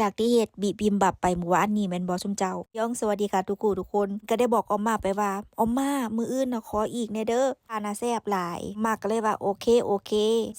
จากที่เฮ็ดบิบิมบับไปเมื่อวานนี้แมนบ่ซุมเจ้าย่องสวัสดีค่ะทุกคู่ทุกคนก็ได้บอกออมมาไปว่าออมมามืออื่นนะขออีกแน่เด้ออาน่ะแซบหลาย มากเลยว่าโอเคโอเค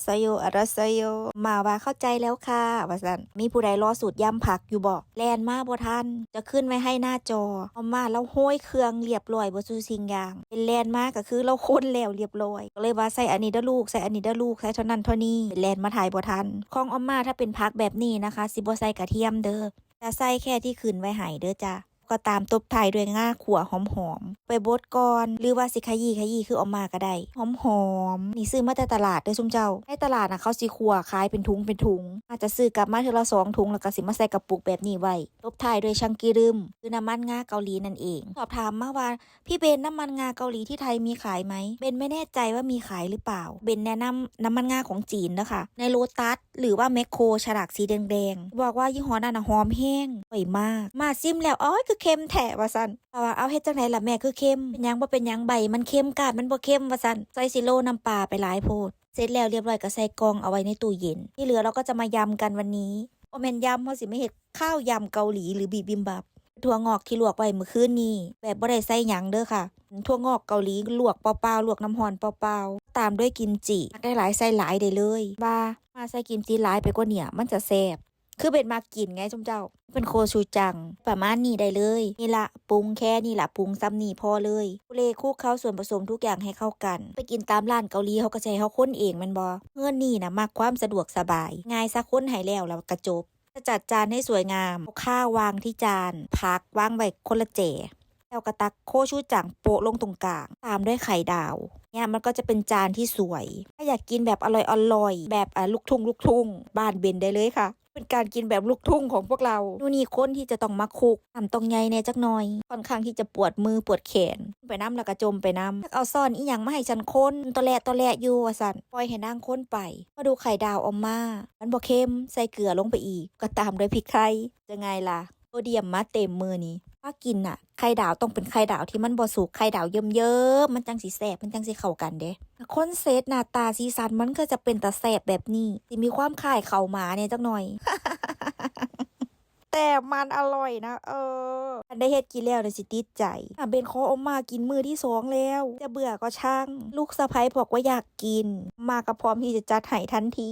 ซโยอะระซโยมาว่าเข้าใจแล้วค่ะว่าซั่นมีผู้ใดรอสูตรยำผักอยู่บ่แลนมาบ่ทันจะขึ้นไว้ให้หน้าจอออมมาแล้วห้อยเครื่องเรียบร้อยบ่ซุสิงอย่าง เป็นแลนมาก็คือเราคนแล้วเรียบร้อยก็เลยว่าใส่อันนี้เด้อลูกใส่อันนี้เด้อลูกใส่เท่านั้นเท่านี้แลนมาถ่ายบ่ทันของออมมาถ้าเป็นผักแบบนี้นะคะสิบ่ใส่กระเทียมเด้อจะใส่แค่ที่ขืนไว้ใหายเด้อจ้ะก็ตามตบท้ายด้วยง่าขัวหอมๆ ไปบดก่อนหรือว่าสิขยี้ขยี้คือเออกมาก็ได้หอมๆ นี่ซื้อมาแต่ตลาดเด้อซุมเจ้าในตลาดนะเขาสิขัวขายเป็นถุงเป็นถุง อาจจะซื้อกลับมาเทอละสองถุงแล้วก็สิมาใส่กระปุกแบบนี้ไว้ตบท้ายด้วยชังกิรึมคือน้ำมันง่าเกาหลีนั่นเอง สอบถามมาว่าพี่เบนน้ำมันงาเกาหลีที่ไทยมีขายไหมเบนไม่แน่ใจว่ามีขายหรือเปล่า เบนแนะนำน้ำมันงาของจีนนะคะในโลตัส หรือว่าแมคโครฉลากสีแดงๆ บอกว่ายี่ห้อนั้นหอมแห้งอร่อยมาก มาซิมแล้วอ๋อยคือเค็มแท้ว่าสันแต่ว่าเอาเฮ็ดจังไหนล่ะแม่คือเค็มเป็นยังบ่เป็นยังใบมันเค็มกาดมันบ่เค็มว่าสันใส่ซิโลน้ำปลาไปหลายโพดเสร็จแล้วเรียบร้อยก็ใส่กองเอาไว้ในตู้เย็น ที่เหลือเราก็จะมายำกันวันนี้โอแมนยำเพราะสิไม่เห็ดข้าวยำเกาหลีหรือบีบิมบับ ถั่วงอกที่ลวกไว้เมื่อคืนนี้ แบบบ่ได้ใส่หยังเด้อค่ะ ถั่วงอกเกาหลีลวกเปล่าๆลวกน้ำร้อนเปล่าๆตามด้วยกิมจิได้หลายใส่หลายได้เลยว่ามาใส่กิมจิหลายไปกว่าเนี่ยมันจะแซ่บคือเป็นมากินไงจมเจ้า เป็นโคชูจัง ประมาณนี้ได้เลย นี่ละปรุงแค่นี่ละปรุงซ้ำนี่พอเลยคุเลคลุกเข้าส่วนผสมทุกอย่างให้เข้ากัน ไปกินตามร้านเกาหลีเขาก็ใช้เขาค้นเองมันบอเงื่อนนี่นะมากความสะดวกสบาย ง่ายซะค้นให้แล้วแล้วกระจบ จัดจานให้สวยงามข้าววางที่จาน พักวางไว้คนละเจ แล้วก็ตักโคชูจังโปะลงตรงกลาง ตามด้วยไข่ดาวเนี่ยมันก็จะเป็นจานที่สวย ถ้าอยากกินแบบอร่อยอร่อยแบบอะลูกทุ่งลูกทุ่งบ้านเบนได้เลยค่ะเป็นการกินแบบลูกทุ่งของพวกเรานู่นนี่คนที่จะต้องมาคุกทำตรงไงเนี่ยจักหน่อย ค่อนข้างที่จะปวดมือปวดแขน ไปน้ำแล้วก็จมไปน้ำเอาซ่อนอีหยังมาให้ฉันค้นตัวแลตัวแลอยู่วสันปล่อยให้นางค้นไปมาดูไข่ดาวออกมา มันบ่เค็มใส่เกลือลงไปอีก ก็ตามด้วยพริกไทยจะไงล่ะโซเดียมมาเต็มมือนี้ ถ้ากินน่ะไข่ดาวต้องเป็นไข่ดาวที่มันบ่สุกไข่ดาวเยิ้มๆมันจังสิแสบมันจังสิเข้ากันเด้คนเซตหน้าตาสีสันมันก็จะเป็นตาแสบแบบนี้สิมีความคล้ายเข่าหมาเนี่ยจักหน่อย แต่มันอร่อยนะ เอออันได้เฮ็ดกินแล้วเดี๋ยสิติดใจอะเบนขอเอามากินมือที่สองแล้ว จะเบื่อก็ช่าง ลูกสะใภ้บอกว่าอยากกิน มาก็พร้อมที่จะจัดให้ทันที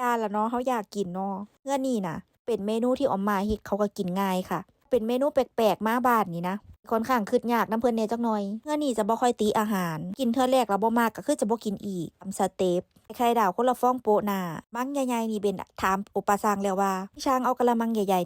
ยาละเนาะเขาอยากกินเนาะเงื่อนนี่นะเป็นเมนูที่ออกมาฮิตเขาก็กินง่ายค่ะ เป็นเมนูแปลกๆมาบ้านนี่นะค่อนข้างคืดยากน้ำเพิ่นเนจักหน่อยเงื่อนี่จะบ่ค่อยตีอาหาร กินเธอแรกแล้วบ่มากก็คือจะบ่กินอีกทำสเต็ปใครดาวคนละฟองโปะหนามังใหญ่ๆนี่เป็นถามอุปสรรคแล้วว่าพี่ช้างเอากระมังใหญ่